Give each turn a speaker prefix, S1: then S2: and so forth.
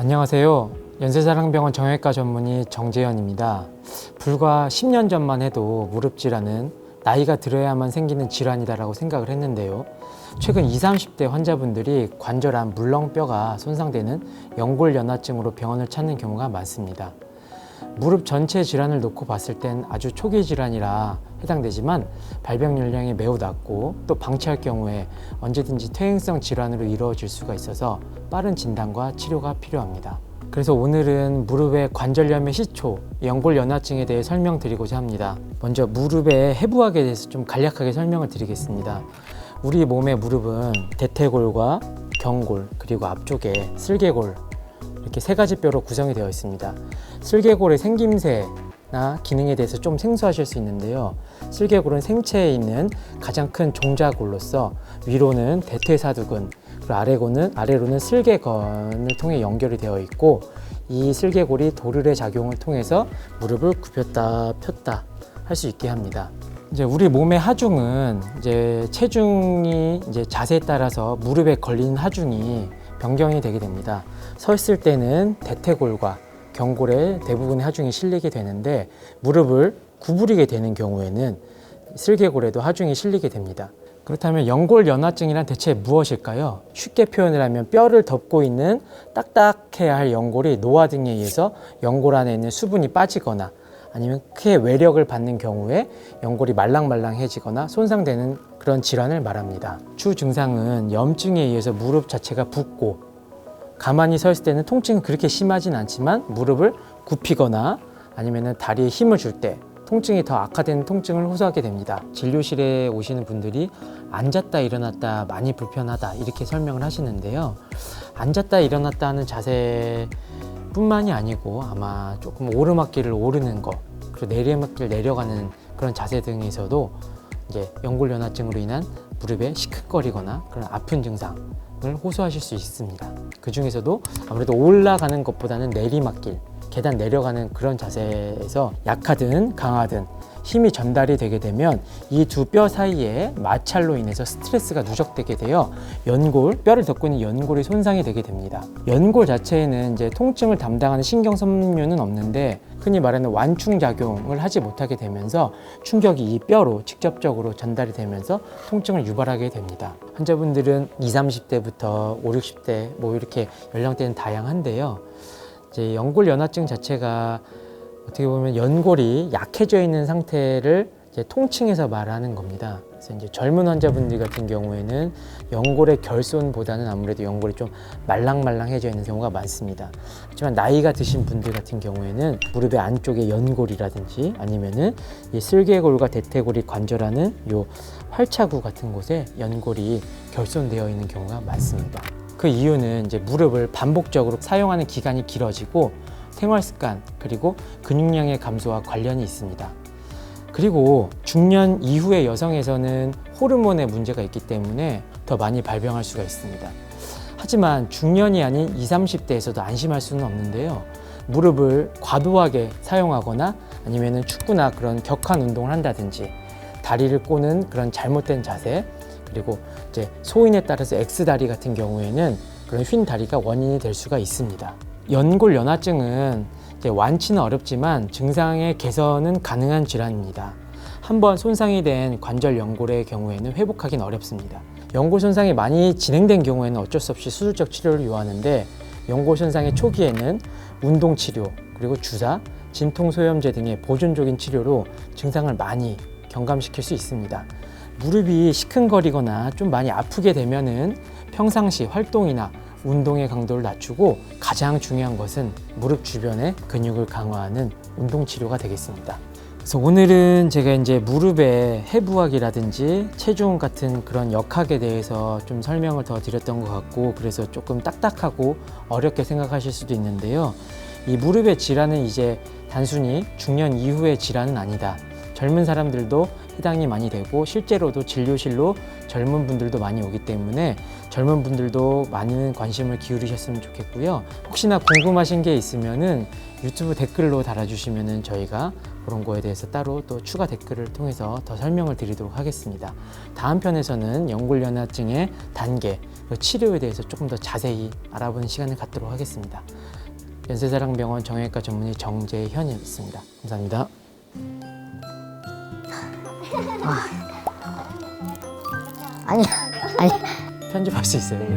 S1: 안녕하세요. 연세사랑병원 정형외과 전문의 정재현입니다. 불과 10년 전만 해도 무릎 질환은 나이가 들어야만 생기는 질환이다라고 생각을 했는데요. 최근 20, 30대 환자분들이 관절암 물렁뼈가 손상되는 연골 연화증으로 병원을 찾는 경우가 많습니다. 무릎 전체 질환을 놓고 봤을 땐 아주 초기 질환이라 해당되지만 발병 연령이 매우 낮고 또 방치할 경우에 언제든지 퇴행성 질환으로 이루어질 수가 있어서 빠른 진단과 치료가 필요합니다. 그래서 오늘은 무릎의 관절염의 시초, 연골연화증에 대해 설명드리고자 합니다. 먼저 무릎의 해부학에 대해서 좀 간략하게 설명을 드리겠습니다. 우리 몸의 무릎은 대퇴골과 경골 그리고 앞쪽에 슬개골 이렇게 세 가지 뼈로 구성이 되어 있습니다. 슬개골의 생김새 나 기능에 대해서 좀 생소하실 수 있는데요. 슬개골은 생체에 있는 가장 큰 종자골로서 위로는 대퇴사두근, 그리고 아래로는 아래로는 슬개건을 통해 연결이 되어 있고 이 슬개골이 도르래 작용을 통해서 무릎을 굽혔다 폈다 할 수 있게 합니다. 이제 우리 몸의 하중은 이제 체중이 이제 자세에 따라서 무릎에 걸리는 하중이 변경이 되게 됩니다. 서 있을 때는 대퇴골과 경골에 대부분의 하중이 실리게 되는데 무릎을 구부리게 되는 경우에는 슬개골에도 하중이 실리게 됩니다. 그렇다면 연골연화증이란 대체 무엇일까요? 쉽게 표현을 하면 뼈를 덮고 있는 딱딱해야 할 연골이 노화 등에 의해서 연골 안에 있는 수분이 빠지거나 아니면 크게 외력을 받는 경우에 연골이 말랑말랑해지거나 손상되는 그런 질환을 말합니다. 주 증상은 염증에 의해서 무릎 자체가 붓고 가만히 서 있을 때는 통증이 그렇게 심하진 않지만 무릎을 굽히거나 아니면 다리에 힘을 줄 때 통증이 더 악화되는 통증을 호소하게 됩니다. 진료실에 오시는 분들이 앉았다 일어났다 많이 불편하다 이렇게 설명을 하시는데요. 앉았다 일어났다 하는 자세뿐만이 아니고 아마 조금 오르막길을 오르는 거 그리고 내리막길 내려가는 그런 자세 등에서도 이제 연골연화증으로 인한 무릎에 시큰거리거나 그런 아픈 증상을 호소하실 수 있습니다. 그 중에서도 아무래도 올라가는 것보다는 내리막길, 계단 내려가는 그런 자세에서 약하든 강하든 힘이 전달이 되게 되면 이 두 뼈 사이에 마찰로 인해서 스트레스가 누적되게 되어 연골, 뼈를 덮고 있는 연골이 손상이 되게 됩니다. 연골 자체에는 이제 통증을 담당하는 신경 섬유는 없는데 흔히 말하는 완충 작용을 하지 못하게 되면서 충격이 이 뼈로 직접적으로 전달이 되면서 통증을 유발하게 됩니다. 환자분들은 20, 30대부터 5, 60대 뭐 이렇게 연령대는 다양한데요. 이제 연골 연화증 자체가 어떻게 보면 연골이 약해져 있는 상태를 통칭해서 말하는 겁니다. 그래서 이제 젊은 환자분들 같은 경우에는 연골의 결손보다는 아무래도 연골이 좀 말랑말랑해져 있는 경우가 많습니다. 하지만 나이가 드신 분들 같은 경우에는 무릎의 안쪽에 연골이라든지 아니면은 이 슬개골과 대퇴골이 관절하는 요 활차구 같은 곳에 연골이 결손되어 있는 경우가 많습니다. 그 이유는 이제 무릎을 반복적으로 사용하는 기간이 길어지고 생활 습관 그리고 근육량의 감소와 관련이 있습니다. 그리고 중년 이후의 여성에서는 호르몬의 문제가 있기 때문에 더 많이 발병할 수가 있습니다. 하지만 중년이 아닌 20, 30대에서도 안심할 수는 없는데요. 무릎을 과도하게 사용하거나 아니면 축구나 그런 격한 운동을 한다든지 다리를 꼬는 그런 잘못된 자세 그리고 이제 소인에 따라서 X다리 같은 경우에는 그런 휜 다리가 원인이 될 수가 있습니다. 연골 연화증은 완치는 어렵지만 증상의 개선은 가능한 질환입니다. 한번 손상이 된 관절 연골의 경우에는 회복하기는 어렵습니다. 연골 손상이 많이 진행된 경우에는 어쩔 수 없이 수술적 치료를 요하는데 연골 손상의 초기에는 운동 치료 그리고 주사, 진통 소염제 등의 보존적인 치료로 증상을 많이 경감시킬 수 있습니다. 무릎이 시큰거리거나 좀 많이 아프게 되면은 평상시 활동이나 운동의 강도를 낮추고 가장 중요한 것은 무릎 주변의 근육을 강화하는 운동 치료가 되겠습니다. 그래서 오늘은 제가 이제 무릎의 해부학이라든지 체중 같은 그런 역학에 대해서 좀 설명을 더 드렸던 것 같고 그래서 조금 딱딱하고 어렵게 생각하실 수도 있는데요. 이 무릎의 질환은 이제 단순히 중년 이후의 질환은 아니다. 젊은 사람들도 해당이 많이 되고 실제로도 진료실로 젊은 분들도 많이 오기 때문에 젊은 분들도 많은 관심을 기울이셨으면 좋겠고요. 혹시나 궁금하신 게 있으면은 유튜브 댓글로 달아주시면은 저희가 그런 거에 대해서 따로 또 추가 댓글을 통해서 더 설명을 드리도록 하겠습니다. 다음 편에서는 연골연화증의 단계, 그 치료에 대해서 조금 더 자세히 알아보는 시간을 갖도록 하겠습니다. 연세사랑병원 정형외과 전문의 정재현이었습니다. 감사합니다.
S2: 아니 아니
S1: 편집할 수 있어요. 네.